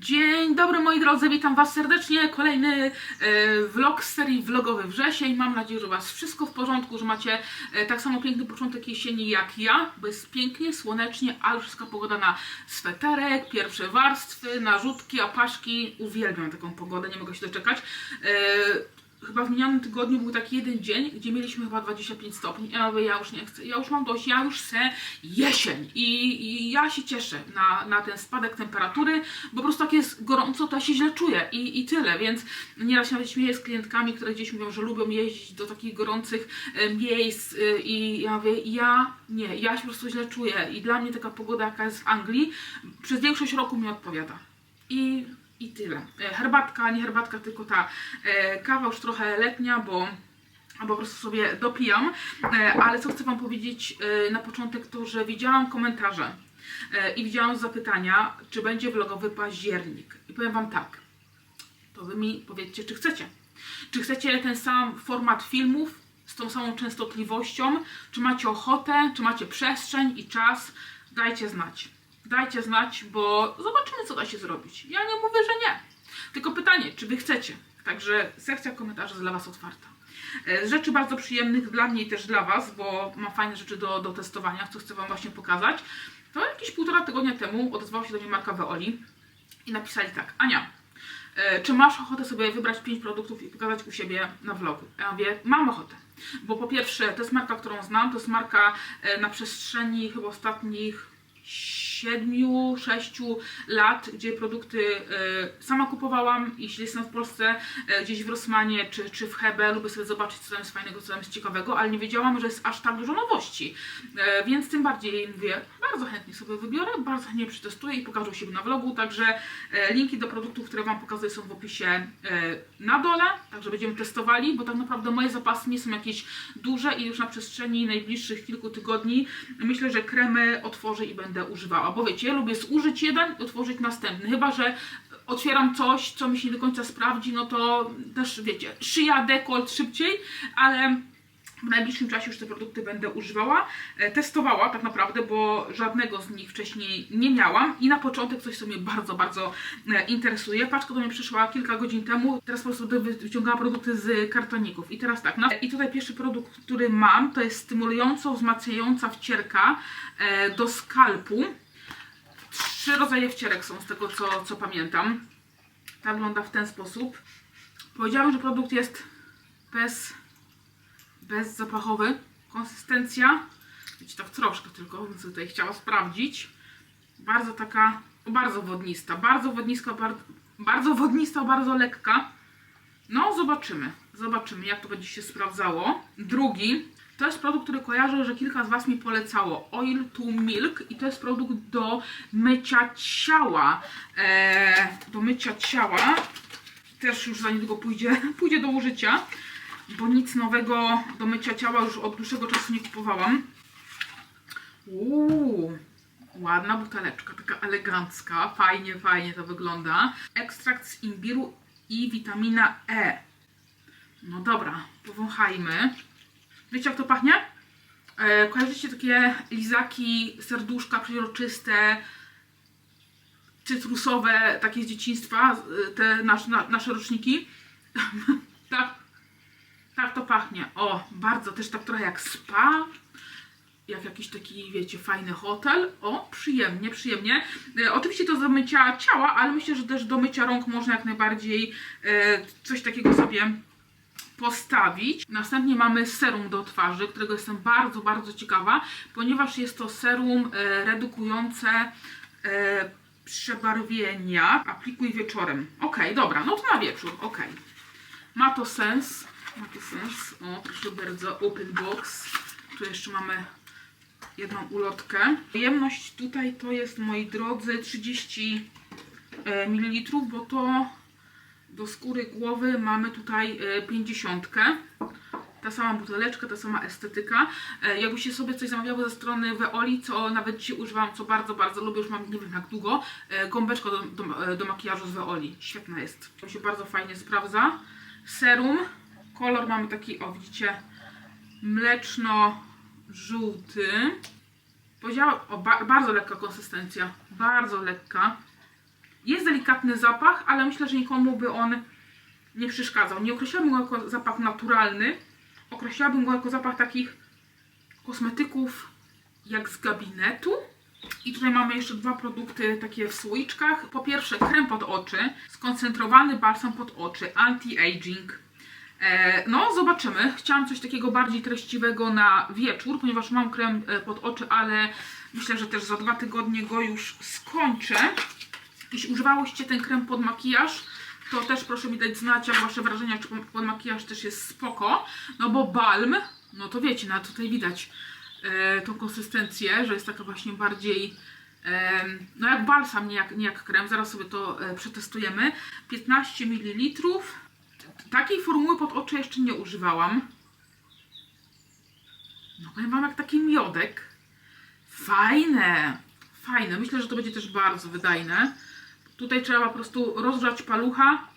Dzień dobry moi drodzy, witam Was serdecznie. Kolejny e, vlog z serii vlogowy wrzesień. Mam nadzieję, że Was wszystko w porządku, że macie e, tak samo piękny początek jesieni jak ja, bo jest pięknie, słonecznie, ale wszystka pogoda na sweterek, pierwsze warstwy, narzutki, apaszki. Uwielbiam taką pogodę, nie mogę się doczekać. Chyba w minionym tygodniu był taki jeden dzień, gdzie mieliśmy chyba 25 stopni. Ja mówię, ja już nie chcę, ja już mam dość, ja już chcę jesień. I, i ja się cieszę na, na ten spadek temperatury, bo po prostu tak jest gorąco, to ja się źle czuję i, i tyle. Więc nieraz się śmieję z klientkami, które gdzieś mówią, że lubią jeździć do takich gorących e, miejsc e, i ja mówię, ja nie, ja się po prostu źle czuję. I dla mnie taka pogoda, jaka jest w Anglii, przez większość roku mi odpowiada. I i tyle. E, Herbatka, nie herbatka, tylko ta e, kawa już trochę letnia, bo bo po prostu sobie dopijam. E, Ale co chcę Wam powiedzieć na początek, to że widziałam komentarze i widziałam zapytania, czy będzie vlogowy październik. I powiem Wam tak, to Wy mi powiedzcie, czy chcecie. Czy chcecie ten sam format filmów z tą samą częstotliwością? Czy macie ochotę, czy macie przestrzeń i czas? Dajcie znać. Dajcie znać, bo zobaczymy, co da się zrobić. Ja nie mówię, że nie. Tylko pytanie, czy Wy chcecie? Także sekcja komentarzy jest dla Was otwarta. E, rzeczy bardzo przyjemnych dla mnie i też dla Was, bo mam fajne rzeczy do, do testowania, co chcę Wam właśnie pokazać. To jakieś półtora tygodnia temu odezwała się do mnie marka Veoli i napisali tak, Ania, e, czy masz ochotę sobie wybrać 5 produktów i pokazać u siebie na vlogu? Ja mówię, mam ochotę. Bo po pierwsze, to jest marka, którą znam, to jest marka e, na przestrzeni chyba ostatnich 7-6 lat, gdzie produkty e, sama kupowałam, jeśli jestem w Polsce, e, gdzieś w Rossmanie czy, czy w Hebe, lubię sobie zobaczyć, co tam jest fajnego, co tam jest ciekawego, ale nie wiedziałam, że jest aż tak dużo nowości. E, więc tym bardziej mówię, bardzo chętnie sobie wybiorę, bardzo chętnie przetestuję i pokażę siebie na vlogu, także linki do produktów, które Wam pokazuję są w opisie na dole, także będziemy testowali, bo tak naprawdę moje zapasy nie są jakieś duże i już na przestrzeni najbliższych kilku tygodni myślę, że kremy otworzę i będę używała, bo wiecie, ja lubię zużyć jeden i otworzyć następny, chyba, że otwieram coś, co mi się nie do końca sprawdzi, no to też wiecie, szyja, dekolt szybciej, ale w najbliższym czasie już te produkty będę używała, e, testowała tak naprawdę, bo żadnego z nich wcześniej nie miałam i na początek coś, co mnie bardzo, bardzo e, interesuje. Paczka do mnie przyszła kilka godzin temu, teraz po prostu wy- wyciągałam produkty z kartoników i teraz tak, no, i tutaj pierwszy produkt, który mam, to jest stymulująco wzmacniająca wcierka e, do skalpu. Trzy rodzaje wcierek są z tego, co, co pamiętam. Ta wygląda w ten sposób. Powiedziałam, że produkt jest bez bezzapachowy. Konsystencja, wiecie, tak troszkę tylko, sobie tutaj chciała sprawdzić. Bardzo taka, bardzo wodnista, bardzo wodniska, bardzo, bardzo wodnista, bardzo lekka. No, zobaczymy, zobaczymy jak to będzie się sprawdzało. Drugi, to jest produkt, który kojarzę, że kilka z Was mi polecało. Oil to Milk i to jest produkt do mycia ciała. Eee, do mycia ciała. Też już za niedługo pójdzie, pójdzie do użycia bo nic nowego do mycia ciała już od dłuższego czasu nie kupowałam. Uuu, ładna buteleczka, taka elegancka, fajnie, fajnie to wygląda. Ekstrakt z imbiru i witamina E. No dobra, powąchajmy. Wiecie jak to pachnie? E, kojarzycie takie lizaki, serduszka przeźroczyste, cytrusowe, takie z dzieciństwa, e, te nasz, na, nasze roczniki? tak, tak to pachnie. O, bardzo też tak trochę jak spa. Jak jakiś taki, wiecie, fajny hotel. O, przyjemnie, przyjemnie. E, oczywiście to do mycia ciała, ale myślę, że też do mycia rąk można jak najbardziej e, coś takiego sobie postawić. Następnie mamy serum do twarzy, którego jestem bardzo, bardzo ciekawa, ponieważ jest to serum e, redukujące e, przebarwienia. Aplikuj wieczorem. Okej, dobra, no to na wieczór, okej. Ma to sens. Ma to sens. O, proszę bardzo, open box. Tu jeszcze mamy jedną ulotkę. Jemność tutaj to jest, moi drodzy, 30 e, ml, bo to do skóry głowy mamy tutaj e, 50. Ta sama buteleczka, ta sama estetyka. E, Jakbyście sobie coś zamawiały ze strony Veoli, co nawet dzisiaj używam, co bardzo, bardzo lubię, już mam nie wiem jak długo, e, gąbeczka do, do, do makijażu z Veoli. Świetna jest. To się bardzo fajnie sprawdza. Serum. Kolor mamy taki, o widzicie, mleczno-żółty. Powiedziałam, o, ba bardzo lekka konsystencja. Bardzo lekka. Jest delikatny zapach, ale myślę, że nikomu by on nie przeszkadzał. Nie określałabym go jako zapach naturalny, określałabym go jako zapach takich kosmetyków jak z gabinetu. I tutaj mamy jeszcze dwa produkty takie w słoiczkach. Po pierwsze krem pod oczy, skoncentrowany balsam pod oczy, anti-aging. E, no, zobaczymy. Chciałam coś takiego bardziej treściwego na wieczór, ponieważ mam krem e, pod oczy, ale myślę, że też za dwa tygodnie go już skończę. Jeśli używałyście ten krem pod makijaż, to też proszę mi dać znać, jak wasze wrażenia, czy pod- makijaż też jest spoko. No bo balm, no to wiecie, no tutaj widać e, tą konsystencję, że jest taka właśnie bardziej em, no jak balsam, nie jak, nie jak krem. Zaraz sobie to e, przetestujemy. 15 ml. Takiej formuły pod oczy jeszcze nie używałam. No powiem wam jak taki miodek. Fajne, fajne. Myślę, że to będzie też bardzo wydajne. Tutaj trzeba po prostu rozgrzać palucha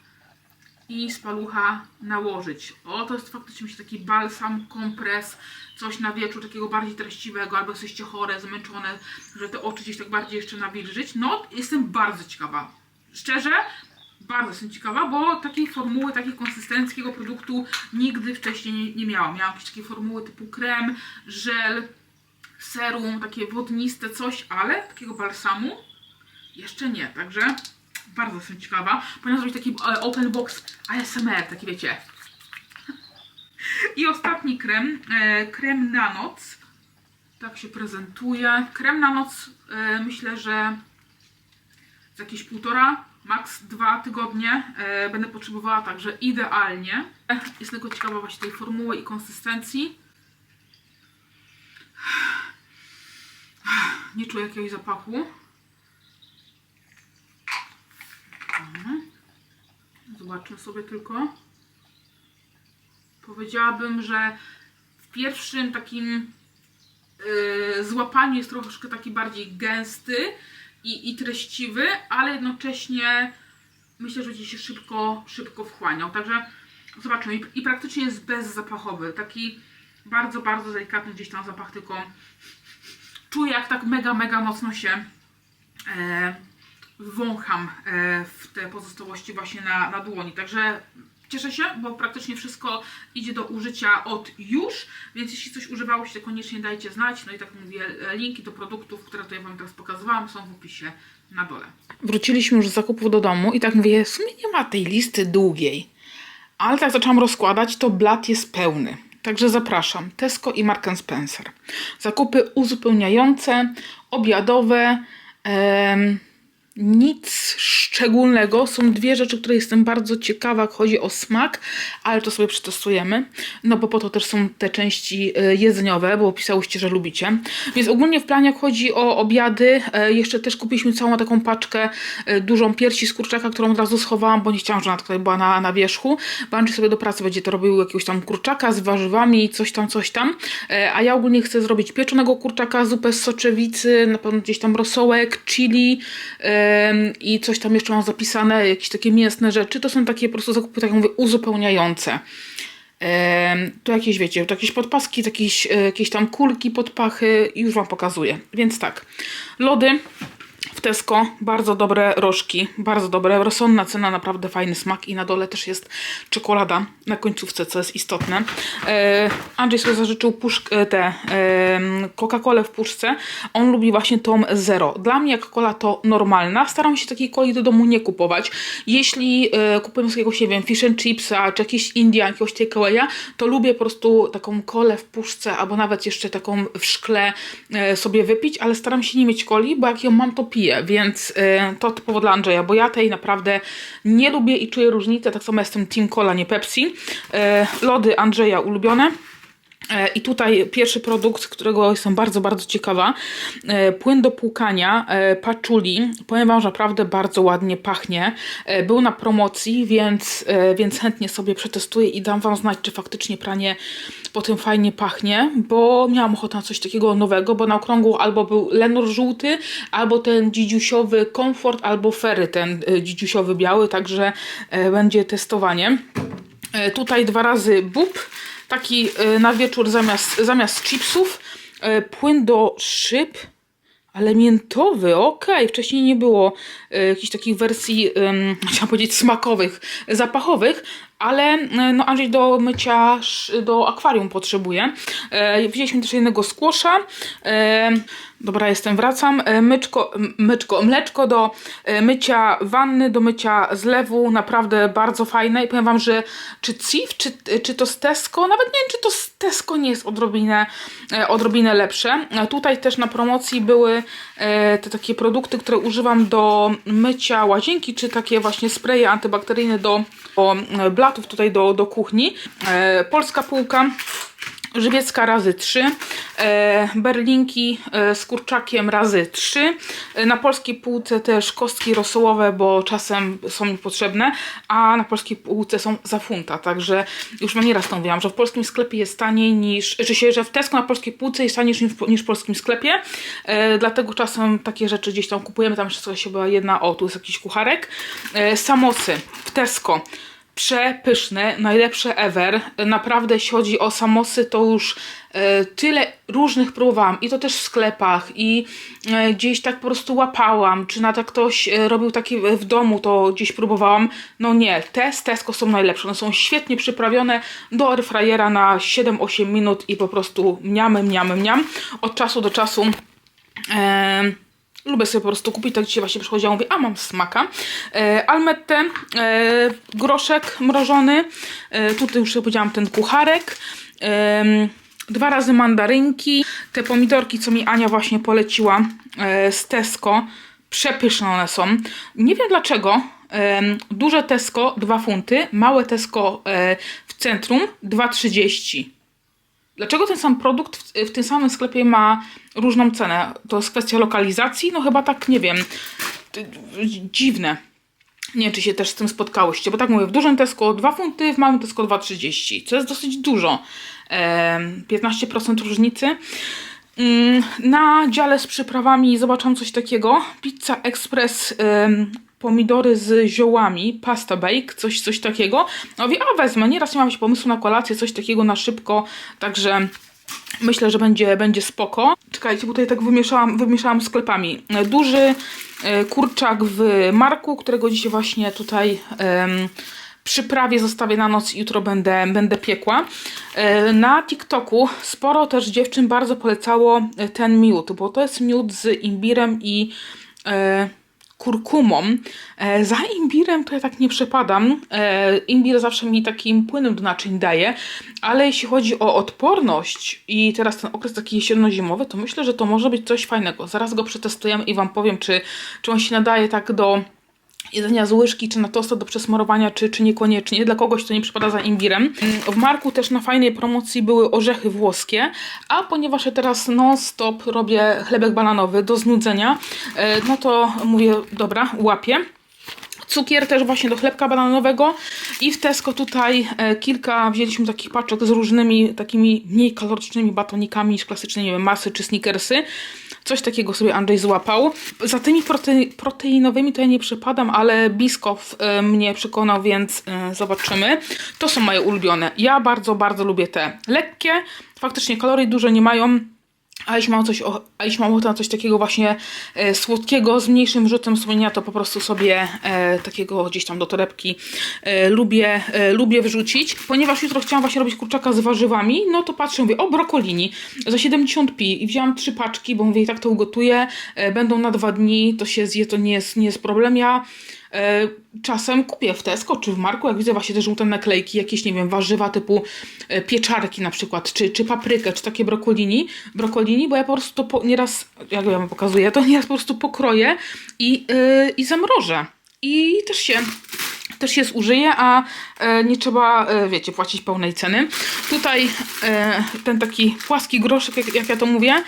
i z palucha nałożyć. O, to jest faktycznie taki balsam, kompres, coś na wieczór takiego bardziej treściwego, albo jesteście chore, zmęczone, że te oczy gdzieś tak bardziej jeszcze nawilżyć. No, jestem bardzo ciekawa. Szczerze, bardzo jestem ciekawa, bo takiej formuły, takiej konsystencji, produktu nigdy wcześniej nie, nie miałam. Miałam jakieś takie formuły typu krem, żel, serum, takie wodniste coś, ale takiego balsamu jeszcze nie, także bardzo jestem ciekawa. Powinnam zrobić taki e, open box ASMR, taki wiecie. I ostatni krem, e, krem na noc. Tak się prezentuje. Krem na noc e, myślę, że za jakieś półtora, maks dwa tygodnie będę potrzebowała, także idealnie. Jestem tylko ciekawa właśnie tej formuły i konsystencji. Nie czuję jakiegoś zapachu. Zobaczmy sobie tylko. Powiedziałabym, że w pierwszym takim yy, złapaniu jest troszkę taki bardziej gęsty i, i treściwy, ale jednocześnie myślę, że będzie się szybko, szybko wchłaniał. Także zobaczymy. I, I praktycznie jest bezzapachowy. Taki bardzo, bardzo delikatny gdzieś tam zapach, tylko czuję jak tak mega, mega mocno się e, wącham e, w te pozostałości właśnie na, na dłoni. Także cieszę się, bo praktycznie wszystko idzie do użycia od już, więc jeśli coś używałyście, koniecznie dajcie znać. No i tak mówię, linki do produktów, które tutaj Wam teraz pokazywałam, są w opisie na dole. Wróciliśmy już z zakupów do domu i tak mówię, w sumie nie ma tej listy długiej. Ale tak zaczęłam rozkładać, to blat jest pełny. Także zapraszam. Tesco i Mark Spencer. Zakupy uzupełniające, obiadowe. em, nic szczególnego. Są dwie rzeczy, które jestem bardzo ciekawa, jak chodzi o smak, ale to sobie przetestujemy. No bo po to też są te części e, jedzeniowe, bo pisałyście, że lubicie. Więc ogólnie w planie, jak chodzi o obiady, e, jeszcze też kupiliśmy całą taką paczkę e, dużą piersi z kurczaka, którą od razu schowałam, bo nie chciałam, żeby ona była na, na wierzchu. Bandzi sobie do pracy będzie to robił jakiegoś tam kurczaka z warzywami, coś tam, coś tam. A ja ogólnie chcę zrobić pieczonego kurczaka, zupę z soczewicy, na pewno gdzieś tam rosołek, chili i coś tam jeszcze mam zapisane, jakieś takie mięsne rzeczy. To są takie po prostu zakupy, tak mówię, uzupełniające. Tu jakieś, wiecie, tu jakieś podpaski, jakieś, e, jakieś tam kulki, podpachy już Wam pokazuję. Więc tak, lody w Tesco, bardzo dobre rożki, bardzo dobre, rozsądna cena, naprawdę fajny smak i na dole też jest czekolada na końcówce, co jest istotne. E, Andrzej sobie zażyczył puszkę, te e, Coca-Colę w puszce, on lubi właśnie tą zero. Dla mnie jak cola to normalna, staram się takiej coli do domu nie kupować. Jeśli e, kupuję sobie jakiegoś, nie wiem, fish and chipsa, czy jakiś Indian, jakiegoś takeawaya, to lubię po prostu taką kolę w puszce, albo nawet jeszcze taką w szkle sobie wypić, ale staram się nie mieć coli, bo jak ją mam, to piję, więc e, to typowo dla Andrzeja, bo ja tej naprawdę nie lubię i czuję różnicę, tak samo jestem Team Cola, nie Pepsi. E, lody Andrzeja ulubione. E, I tutaj pierwszy produkt, którego jestem bardzo, bardzo ciekawa. E, Płyn do płukania e, Patchouli. Powiem Wam, że naprawdę bardzo ładnie pachnie. Był na promocji, więc, więc chętnie sobie przetestuję i dam Wam znać, czy faktycznie pranie po tym fajnie pachnie, bo miałam ochotę na coś takiego nowego, bo na okrągło albo był Lenor żółty, albo ten dzidziusiowy komfort, albo fery ten dzidziusiowy biały, także będzie testowanie. Tutaj dwa razy bób, taki e, na wieczór zamiast, zamiast chipsów. E, Płyn do szyb, Ale miętowy, okej. Wcześniej nie było e, jakichś takich wersji, chciałam powiedzieć, smakowych, zapachowych, ale e, no Andrzej do mycia, do akwarium potrzebuje. E, wzięliśmy też jednego skłosza. E, dobra, jestem, wracam. E, myczko, myczko, mleczko do e, mycia wanny, do mycia zlewu. Naprawdę bardzo fajne. I powiem Wam, że czy CIF, czy, czy to z Tesco, nawet nie wiem, czy to z Tesco nie jest odrobinę, e, odrobinę lepsze. Tutaj też na promocji były te takie produkty, które używam do mycia łazienki, czy takie właśnie spreje antybakteryjne do, do e, blatów tutaj do, do kuchni. E, polska półka. Żywiecka razy 3, e, berlinki e, z kurczakiem razy 3, e, na polskiej półce też kostki rosołowe, bo czasem są mi potrzebne, a na polskiej półce są za funta, także już wam nieraz to mówiłam, że w polskim sklepie jest taniej niż, że się, że w Tesco na polskiej półce jest taniej niż, w- niż w polskim sklepie, e, dlatego czasem takie rzeczy gdzieś tam kupujemy, tam jeszcze się była jedna, o tu jest jakiś kucharek, e, samosy w Tesco, przepyszne, najlepsze ever. Naprawdę, jeśli chodzi o samosy, to już e, tyle różnych próbowałam i to też w sklepach i e, gdzieś tak po prostu łapałam, czy nawet jak ktoś e, robił takie w- domu, to gdzieś próbowałam. No nie, te z Tesco są najlepsze. One są świetnie przyprawione do airfryera na 7-8 minut i po prostu mniamy, mniamy, mniam. Od czasu do czasu Em, lubię sobie po prostu kupić, tak dzisiaj właśnie przychodziłam, mówię, a mam smaka. E, almette, e, groszek mrożony, e, tutaj już sobie powiedziałam ten kucharek, em, dwa razy mandarynki, te pomidorki, co mi Ania właśnie poleciła e, z Tesco, przepyszne one są. Nie wiem dlaczego, em, duże Tesco 2 funty, małe Tesco e, w centrum 2,30. Dlaczego ten sam produkt w, w tym samym sklepie ma różną cenę? To jest kwestia lokalizacji? No chyba tak, nie wiem. Dziwne. Nie wiem, czy się też z tym spotkałyście, bo tak mówię, w dużym Tesco 2 funty, w małym Tesco 2,30, co jest dosyć dużo. Em, 15% różnicy. Mm, Na dziale z przyprawami zobaczyłam coś takiego. Pizza Express, pomidory z ziołami, pasta bake, coś, coś takiego. No mówię, a wezmę, nieraz nie mam się pomysłu na kolację, coś takiego na szybko, także myślę, że będzie, będzie spoko. Czekajcie, tutaj tak wymieszałam, wymieszałam sklepami. Duży e, kurczak w marku, którego dzisiaj właśnie tutaj em, przyprawię, zostawię na noc i jutro będę, będę piekła. E, Na TikToku sporo też dziewczyn bardzo polecało e, ten miód, bo to jest miód z imbirem i kurkumą. E, za imbirem to ja tak nie przepadam. E, imbir zawsze mi takim płynem do naczyń daje, ale jeśli chodzi o odporność i teraz ten okres taki jesienno-zimowy, to myślę, że to może być coś fajnego. Zaraz go przetestujemy i Wam powiem, czy, czy on się nadaje tak do jedzenia z łyżki, czy na tosta do przesmarowania, czy, czy niekoniecznie. Dla kogoś, kto nie przypada za imbirem. Mm, W Marku też na fajnej promocji były orzechy włoskie, a ponieważ ja teraz non-stop robię chlebek bananowy do znudzenia, e, no to mówię, dobra, łapię. Cukier też właśnie do chlebka bananowego i w Tesco tutaj e, kilka wzięliśmy takich paczek z różnymi takimi mniej kalorycznymi batonikami niż klasyczne, nie wiem, masy czy snickersy. Coś takiego sobie Andrzej złapał. Za tymi prote proteinowymi to ja nie przepadam, ale Biskow e, mnie przekonał, więc e, zobaczymy. To są moje ulubione. Ja bardzo, bardzo lubię te lekkie. Faktycznie kalorii dużo nie mają. A jeśli mam, coś, a mam ochotę na coś takiego właśnie e, słodkiego, z mniejszym rzutem sumienia, to po prostu sobie e, takiego gdzieś tam do torebki e, lubię, e, lubię wrzucić. Ponieważ jutro chciałam właśnie robić kurczaka z warzywami, no to patrzę, mówię, o brokolini za 70 pi i wzięłam trzy paczki, bo mówię, i tak to ugotuję, e, będą na dwa dni, to się zje, to nie jest, nie jest problem. Ja Czasem kupię w Tesco czy w Marku, jak widzę właśnie te żółte naklejki, jakieś, nie wiem, warzywa typu e, pieczarki na przykład, czy, czy paprykę, czy takie brokolini, brokolini, bo ja po prostu to po, nieraz, jak ja wam pokazuję, to nieraz po prostu pokroję i, yy, i zamrożę. I też się, też się zużyje, a e, nie trzeba, e, wiecie, płacić pełnej ceny. Tutaj e, ten taki płaski groszek, jak, jak ja to mówię,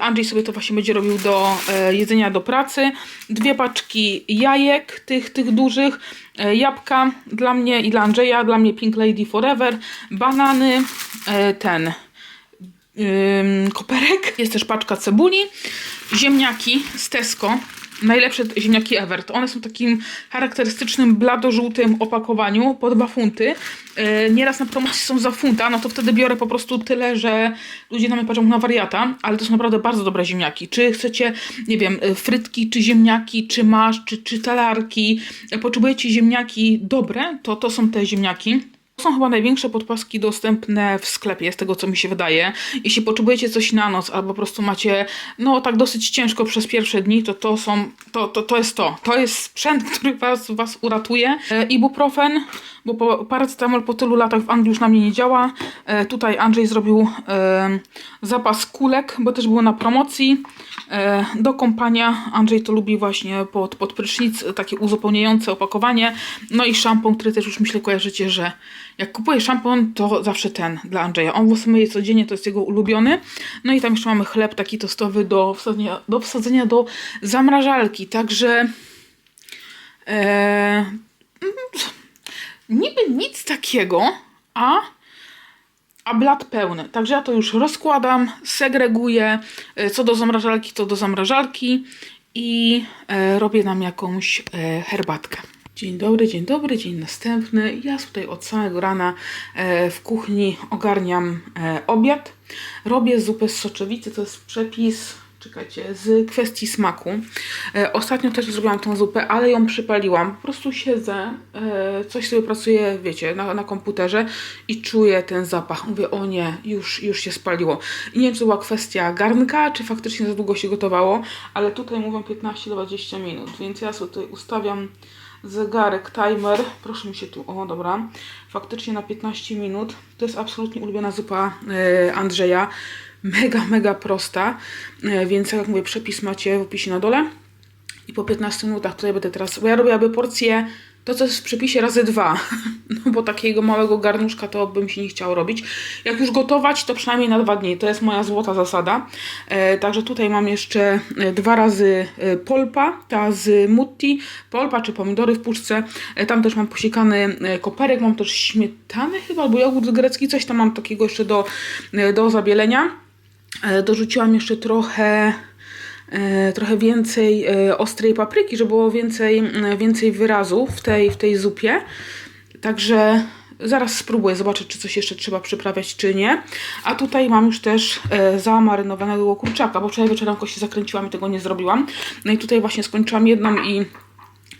Andrzej sobie to właśnie będzie robił do jedzenia do pracy. Dwie paczki jajek, tych, tych dużych, jabłka dla mnie i dla Andrzeja, dla mnie Pink Lady Forever, banany, ten koperek. Jest też paczka cebuli, ziemniaki z Tesco. Najlepsze ziemniaki ever. To one są w takim charakterystycznym bladożółtym opakowaniu po 2 funty. E, Nieraz na promocji są za funta, no to wtedy biorę po prostu tyle, że ludzie na mnie patrzą na wariata, ale to są naprawdę bardzo dobre ziemniaki. Czy chcecie, nie wiem, e, frytki, czy ziemniaki, czy masz, czy, czy talarki, e, potrzebujecie ziemniaki dobre, to to są te ziemniaki. Są chyba największe podpaski dostępne w sklepie, z tego co mi się wydaje. Jeśli potrzebujecie coś na noc, albo po prostu macie, no tak dosyć ciężko przez pierwsze dni, to to są, to, to, to jest to. To jest sprzęt, który was, was uratuje. E, ibuprofen, bo po, paracetamol po tylu latach w Anglii już na mnie nie działa. E, tutaj Andrzej zrobił e, zapas kulek, bo też było na promocji. E, do kąpania Andrzej to lubi właśnie pod, pod prysznic, takie uzupełniające opakowanie. No i szampon, który też już myślę kojarzycie, że jak kupuję szampon, to zawsze ten dla Andrzeja. On włosy myje codziennie, to jest jego ulubiony. No i tam jeszcze mamy chleb taki tostowy do wsadzenia do, wsadzenia do zamrażalki. Także e, mm, niby nic takiego, a a blat pełny. Także ja to już rozkładam, segreguję, e, co do zamrażalki, to do zamrażalki i e, robię nam jakąś e, herbatkę. Dzień dobry, dzień dobry, dzień następny. Ja tutaj od samego rana e, w kuchni ogarniam e, obiad. Robię zupę z soczewicy, to jest przepis, czekajcie, z kwestii smaku. E, ostatnio też zrobiłam tą zupę, ale ją przypaliłam. Po prostu siedzę, coś sobie pracuję, wiecie, na, na komputerze i czuję ten zapach. Mówię, o nie, już, już się spaliło. I nie wiem, czy to była kwestia garnka, czy faktycznie za długo się gotowało, ale tutaj mówią 15-20 minut, więc ja sobie tutaj ustawiam zegarek, timer, proszę mi się tu, o dobra, faktycznie na 15 minut, to jest absolutnie ulubiona zupa e, Andrzeja, mega, mega prosta, e, więc jak mówię, przepis macie w opisie na dole. I po 15 minutach tutaj będę teraz, bo ja robię aby porcję, to co jest w przepisie razy dwa, no bo takiego małego garnuszka to bym się nie chciał robić. Jak już gotować, to przynajmniej na dwa dni, to jest moja złota zasada. E, także tutaj mam jeszcze e, dwa razy e, polpa, ta z mutti, polpa czy pomidory w puszce. E, tam też mam posiekany e, koperek, mam też śmietany chyba, albo jogurt grecki, coś tam mam takiego jeszcze do, do zabielenia. E, Dorzuciłam jeszcze trochę trochę więcej e, ostrej papryki, żeby było więcej, m, więcej wyrazu w tej, w tej zupie. Także zaraz spróbuję zobaczyć, czy coś jeszcze trzeba przyprawiać, czy nie. A tutaj mam już też e, zamarynowanego kurczaka, bo wczoraj wieczorem się zakręciłam i tego nie zrobiłam. No i tutaj właśnie skończyłam jedną i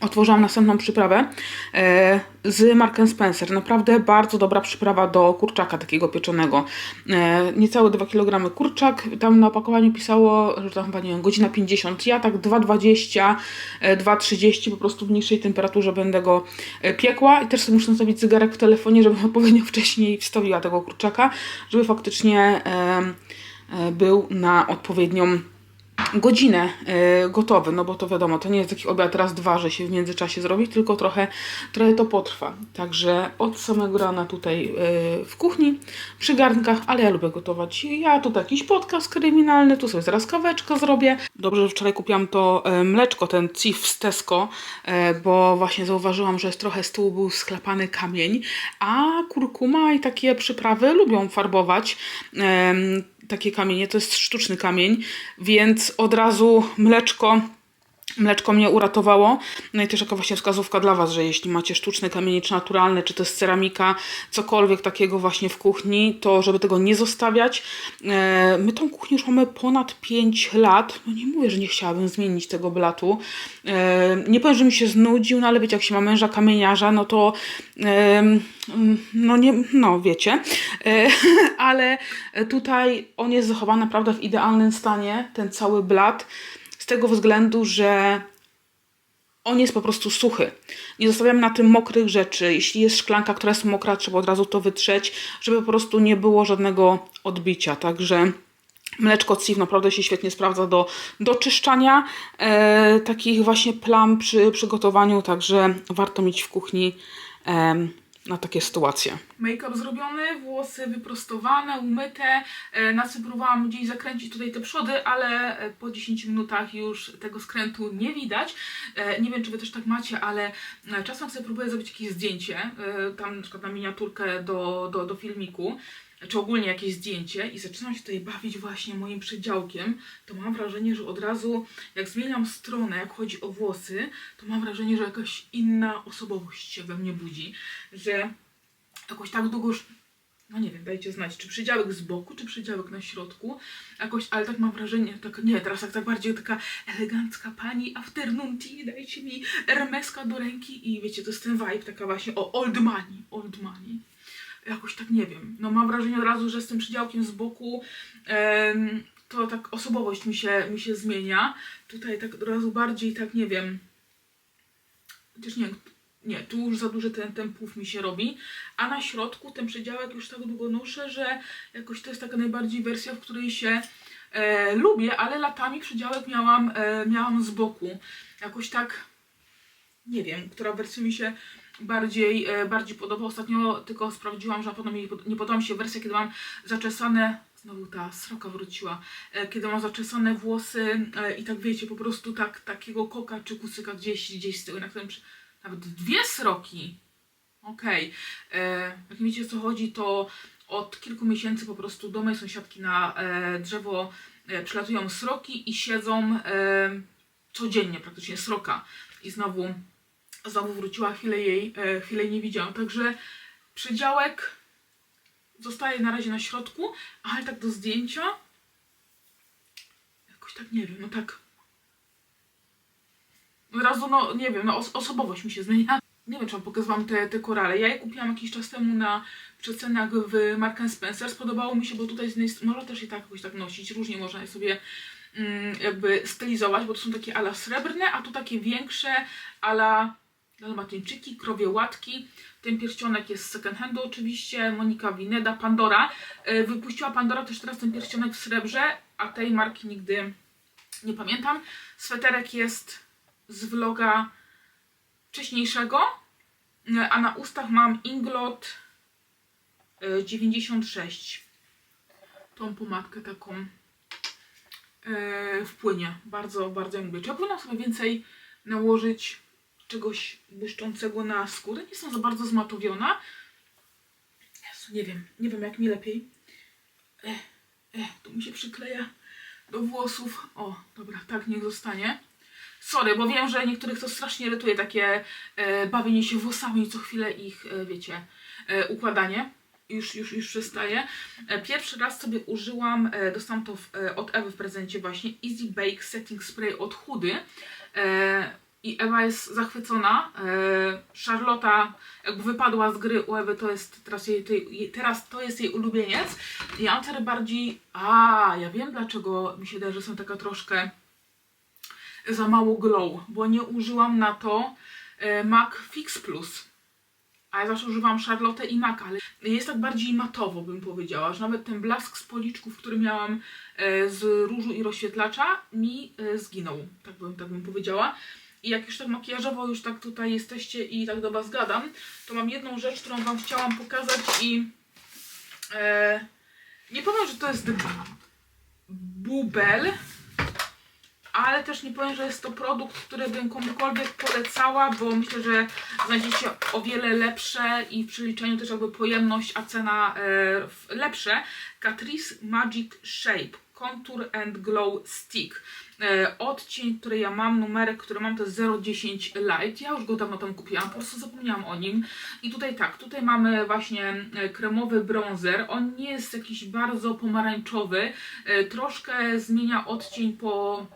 otworzyłam następną przyprawę e, z Mark Spencer. Naprawdę bardzo dobra przyprawa do kurczaka takiego pieczonego. E, niecałe 2 kg kurczak. Tam na opakowaniu pisało, że tam chyba nie wiem, godzina 50. Ja tak 2,20, e, 2,30 po prostu w niższej temperaturze będę go e, piekła. I też sobie muszę nastawić zegarek w telefonie, żebym odpowiednio wcześniej wstawiła tego kurczaka, żeby faktycznie e, e, był na odpowiednią godzinę e, gotowy, no bo to wiadomo, to nie jest taki obiad raz, dwa, że się w międzyczasie zrobi, tylko trochę, trochę to potrwa. Także od samego rana tutaj e, w kuchni, przy garnkach, ale ja lubię gotować. Ja tutaj jakiś podcast kryminalny, tu sobie zaraz kaweczkę zrobię. Dobrze, że wczoraj kupiłam to e, mleczko, ten CIF z Tesco, bo właśnie zauważyłam, że jest trochę z tyłu był sklepany kamień, a kurkuma i takie przyprawy lubią farbować takie kamienie, to jest sztuczny kamień, więc od razu mleczko Mleczko mnie uratowało. No i też jaka właśnie wskazówka dla Was, że jeśli macie sztuczne kamienie, czy naturalne, czy to jest ceramika, cokolwiek takiego właśnie w kuchni, to żeby tego nie zostawiać. E, my tą kuchnię już mamy ponad 5 lat. No nie mówię, że nie chciałabym zmienić tego blatu. E, nie powiem, że mi się znudził, no ale wiecie, jak się ma męża kamieniarza, no to no nie, no wiecie. E, ale tutaj on jest zachowany naprawdę w idealnym stanie, ten cały blat tego względu, że on jest po prostu suchy. Nie zostawiam na tym mokrych rzeczy. Jeśli jest szklanka, która jest mokra, trzeba od razu to wytrzeć, żeby po prostu nie było żadnego odbicia. Także mleczko CIF naprawdę się świetnie sprawdza do, do czyszczania e, takich właśnie plam przy przygotowaniu, także warto mieć w kuchni e, na takie sytuacje. Make-up zrobiony, włosy wyprostowane, umyte. E, Nacy próbowałam gdzieś zakręcić tutaj te przody, ale e, po 10 minutach już tego skrętu nie widać. E, Nie wiem, czy Wy też tak macie, ale czasem sobie próbuję zrobić jakieś zdjęcie, tam na przykład na miniaturkę do, do, do filmiku. Czy ogólnie jakieś zdjęcie i zaczynam się tutaj bawić właśnie moim przedziałkiem, to mam wrażenie, że od razu jak zmieniam stronę, jak chodzi o włosy, to mam wrażenie, że jakaś inna osobowość się we mnie budzi, że jakoś tak długo już, no nie wiem, dajcie znać, czy przydziałek z boku, czy przydziałek na środku, jakoś, ale tak mam wrażenie, tak nie, teraz tak, tak bardziej taka elegancka pani afternoon tea, dajcie mi Hermeska do ręki i wiecie, to jest ten vibe, taka właśnie o old money, old money. Jakoś tak nie wiem, no mam wrażenie od razu, że z tym przydziałkiem z boku to tak osobowość mi się, mi się zmienia. Tutaj tak od razu bardziej tak nie wiem, chociaż nie, nie, tu już za duży ten, ten płów mi się robi, a na środku ten przedziałek już tak długo noszę, że jakoś to jest taka najbardziej wersja, w której się e, lubię, ale latami przedziałek miałam, e, miałam z boku. Jakoś tak, nie wiem, która wersja mi się bardziej, e, bardziej podoba. Ostatnio tylko sprawdziłam, że na pewno mi nie pod- nie podoba mi się wersja, kiedy mam zaczesane, znowu ta sroka wróciła, e, kiedy mam zaczesane włosy e, i tak wiecie, po prostu tak, takiego koka czy kucyka gdzieś, gdzieś z tyłu, na którym nawet dwie sroki. Okej. E, Jak wiecie o co chodzi, to od kilku miesięcy po prostu do mojej sąsiadki na drzewo przylatują sroki i siedzą codziennie praktycznie sroka. I znowu, znowu wróciła, chwilę jej, e, chwilę nie widziałam. Także przedziałek zostaje na razie na środku, ale tak do zdjęcia jakoś tak nie wiem, no tak od razu, no nie wiem, no os- osobowość mi się zmienia. Nie wiem, czy wam pokazywałam te, te korale. Ja je kupiłam jakiś czas temu na przecenach w Mark Spencer. Spodobało mi się, bo tutaj można też je tak jakoś tak nosić, różnie można je sobie mm, jakby stylizować, bo to są takie ala srebrne, a tu takie większe ala dalmatyńczyki, krowie łatki. Ten pierścionek jest z second handu oczywiście, Monika Wineda, Pandora. E, Wypuściła Pandora też teraz ten pierścionek w srebrze, a tej marki nigdy nie pamiętam. Sweterek jest z vloga wcześniejszego, e, a na ustach mam Inglot e, 96. Tą pomadkę taką e, w płynie. Bardzo, bardzo ją lubię. Czy ja powinnam sobie więcej nałożyć czegoś błyszczącego na skórę? Nie jestem za bardzo zmatowiona. Jezu, nie wiem. Nie wiem jak mi lepiej. E, e, tu mi się przykleja do włosów. O, dobra, tak niech zostanie. Sorry, bo wiem, że niektórych to strasznie irytuje takie e, bawienie się włosami co chwilę ich, e, wiecie, e, układanie. Już, już, już przestaje. E, pierwszy raz sobie użyłam, e, dostałam to w, e, od Ewy w prezencie właśnie, Easy Bake Setting Spray od Hudy. E, I Ewa jest zachwycona. E, Charlotta jakby wypadła z gry u Ewy, to jest teraz, jej, teraz to jest jej ulubieniec. Mam teraz bardziej, a ja wiem dlaczego mi się wydaje, że są taka troszkę za mało glow, bo nie użyłam na to e, MAC Fix Plus. A ja zawsze używam Charlotte i MAC, ale jest tak bardziej matowo, bym powiedziała, że nawet ten blask z policzków, który miałam e, z różu i rozświetlacza, mi zginął, tak bym, tak bym powiedziała. I jak już tak makijażowo już tak tutaj jesteście i tak do Was gadam, to mam jedną rzecz, którą Wam chciałam pokazać i e, nie powiem, że to jest bubel, ale też nie powiem, że jest to produkt, który bym komukolwiek polecała, bo myślę, że znajdziecie o wiele lepsze i w przeliczeniu też jakby pojemność, a cena e, lepsze. Catrice Magic Shape Contour and Glow Stick. E, odcień, który ja mam, numerek, który mam to jest 010 Light. Ja już go dawno temu kupiłam, po prostu zapomniałam o nim. I tutaj tak, tutaj mamy właśnie e, kremowy bronzer. On nie jest jakiś bardzo pomarańczowy, e, troszkę zmienia odcień po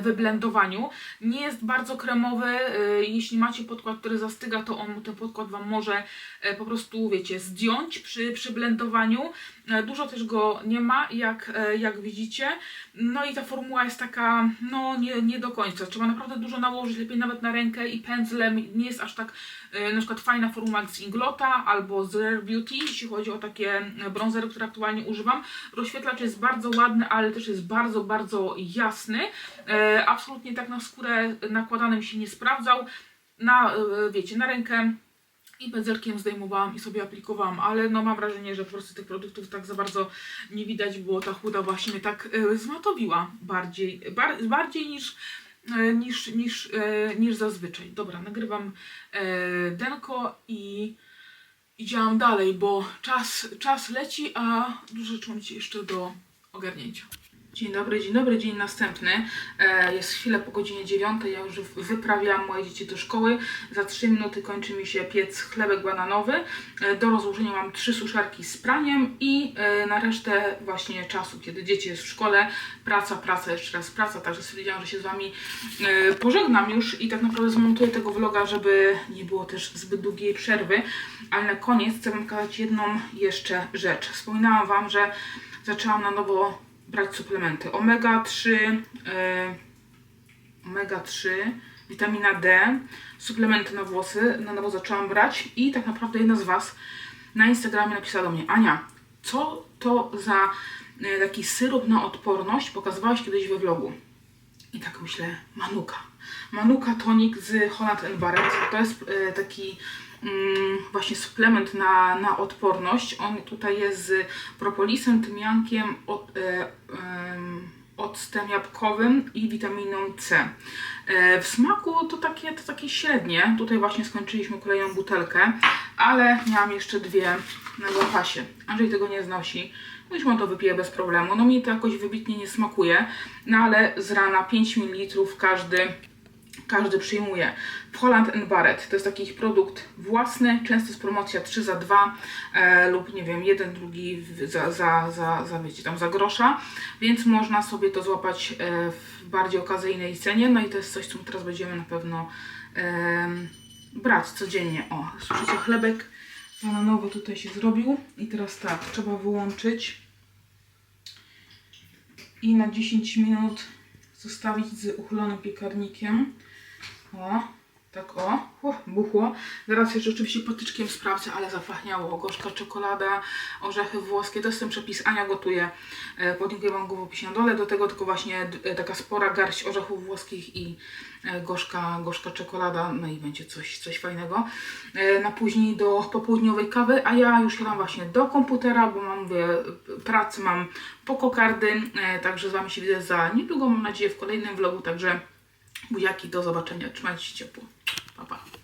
wyblendowaniu. Nie jest bardzo kremowy. e, Jeśli macie podkład, który zastyga, to on ten podkład Wam może e, po prostu, wiecie, zdjąć przy, przy blendowaniu. E, Dużo też go nie ma, jak, e, jak widzicie. No i ta formuła jest taka, no nie, nie do końca. Trzeba naprawdę dużo nałożyć, lepiej nawet na rękę i pędzlem. Nie jest aż tak e, na przykład fajna formuła z Inglota albo z Rare Beauty, jeśli chodzi o takie e, bronzery, które aktualnie używam. Rozświetlacz jest bardzo ładny, ale też jest bardzo, bardzo jasny. E, absolutnie tak na skórę nakładanym się nie sprawdzał. Na, e, wiecie, na rękę i pędzelkiem zdejmowałam i sobie aplikowałam, ale no mam wrażenie, że po prostu tych produktów tak za bardzo nie widać, bo ta chuda właśnie tak e, zmatowiła bardziej, bar, bardziej niż, niż, niż, niż zazwyczaj. Dobra, nagrywam denko i I działam dalej, bo czas, czas leci, a dużo rzeczy mam jeszcze do ogarnięcia. Dzień dobry, dzień dobry, dzień następny. E, jest chwilę po godzinie 9. Ja już wy- wyprawiam moje dzieci do szkoły. Za 3 minuty kończy mi się piec chlebek bananowy. E, do rozłożenia mam trzy suszarki z praniem i e, na resztę właśnie czasu, kiedy dzieci jest w szkole, praca, praca, jeszcze raz praca. Także stwierdziłam, że się z Wami pożegnam już i tak naprawdę zmontuję tego vloga, żeby nie było też zbyt długiej przerwy. Ale na koniec chcę Wam pokazać jedną jeszcze rzecz. Wspominałam Wam, że zaczęłam na nowo brać suplementy. Omega 3, e, omega 3, witamina D, suplementy na włosy, na nowo zaczęłam brać i tak naprawdę jedna z Was na Instagramie napisała do mnie, Ania, co to za e, taki syrop na odporność pokazywałaś kiedyś we vlogu? I tak myślę, Manuka. Manuka tonik z Holland Barrett. To jest e, taki właśnie suplement na, na odporność. On tutaj jest z propolisem, tymiankiem, od, e, em, octem jabłkowym i witaminą C. E, w smaku to takie, to takie średnie. Tutaj właśnie skończyliśmy kolejną butelkę, ale miałam jeszcze dwie na zapasie. Andrzej tego nie znosi. Już on to wypije bez problemu. No mi to jakoś wybitnie nie smakuje, no ale z rana 5 ml każdy każdy przyjmuje. Holland Barrett to jest taki ich produkt własny, często jest promocja 3 za 2 e, lub nie wiem, jeden, drugi za, za, za, za, wiecie, tam za grosza, więc można sobie to złapać e, w bardziej okazyjnej cenie, no i to jest coś, co teraz będziemy na pewno em, brać codziennie. O, słyszycie, chlebek bananowy tutaj się zrobił i teraz tak, trzeba wyłączyć i na 10 minut zostawić z uchylonym piekarnikiem. O, tak o, buchło. Zaraz jeszcze oczywiście patyczkiem sprawdzę, ale zapachniało. Gorzka czekolada, orzechy włoskie. To jest ten przepis. Ania gotuje. E, Podlinkuję Wam go w opisie na dole. Do tego tylko właśnie e, taka spora garść orzechów włoskich i e, gorzka, gorzka czekolada. No i będzie coś, coś fajnego. Na później do popołudniowej kawy, a ja już siadam właśnie do komputera, bo mam mówię, pracy mam po kokardy. Także z Wami się widzę za niedługo, mam nadzieję, w kolejnym vlogu. Także buziaki, do zobaczenia. Trzymajcie się ciepło. Pa, pa.